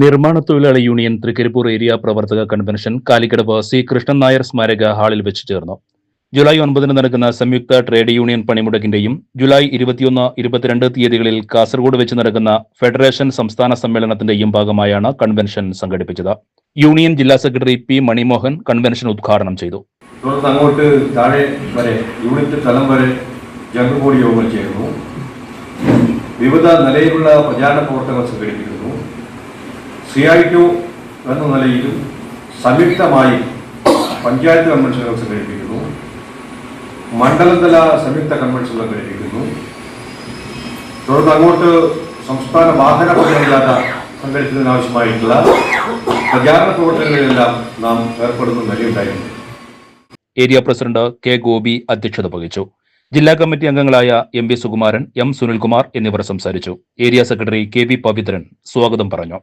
നിർമ്മാണ തൊഴിലാളി union Trikaripur area പ്രവർത്തക കൺവെൻഷൻ കാലിക്കടവ് സി കൃഷ്ണൻ നായർ സ്മാരക ഹാളിൽ വെച്ച് ചേർന്നു. ജൂലൈ ഒൻപതിന് നടക്കുന്ന സംയുക്ത ട്രേഡ് യൂണിയൻ പണിമുടക്കിന്റെയും ജൂലൈ ഇരുപത്തിയൊന്ന് ഇരുപത്തിരണ്ട് തീയതികളിൽ കാസർഗോഡ് വെച്ച് നടക്കുന്ന ഫെഡറേഷൻ സംസ്ഥാന സമ്മേളനത്തിന്റെയും ഭാഗമായാണ് കൺവെൻഷൻ സംഘടിപ്പിച്ചത്. യൂണിയൻ ജില്ലാ സെക്രട്ടറി പി മണിമോഹൻ കൺവെൻഷൻ ഉദ്ഘാടനം ചെയ്തു. അങ്ങോട്ട് താഴെ വരെ യൂണിറ്റ് തലം വരെ ജനറൽ ബോഡി യോഗങ്ങൾ ചേരുന്നു. വിവിധ നിലയിലുള്ള പ്രചാരണ പ്രവർത്തനങ്ങൾ സംഘടിപ്പിക്കുന്നു. സി ഐ എന്ന നിലയിലും സംയുക്തമായി പഞ്ചായത്ത് കൺവെൻഷനുകൾ സംഘടിപ്പിക്കുന്നു. മണ്ഡലതല സംയുക്ത കൺവെൻഷനുകൾ സംഘടിപ്പിക്കുന്നു. തുടർന്ന് അങ്ങോട്ട് സംസ്ഥാന വാഹന പതിനഞ്ചാത സംഘടിപ്പിക്കുന്നതിനാവശ്യമായിട്ടുള്ള പ്രചാരണ പ്രവർത്തനങ്ങളിലെല്ലാം നാം ഏർപ്പെടുന്ന നിലയുണ്ടായിരുന്നു. ഏരിയ പ്രസിഡന്റ് കെ ഗോപി അധ്യക്ഷത വഹിച്ചു. ജില്ലാ കമ്മിറ്റി അംഗങ്ങളായ M V Sukumaran M Sunilkumar എന്നിവർ സംസാരിച്ചു. Area secretary K V Pavithran സ്വാഗതം പറഞ്ഞു.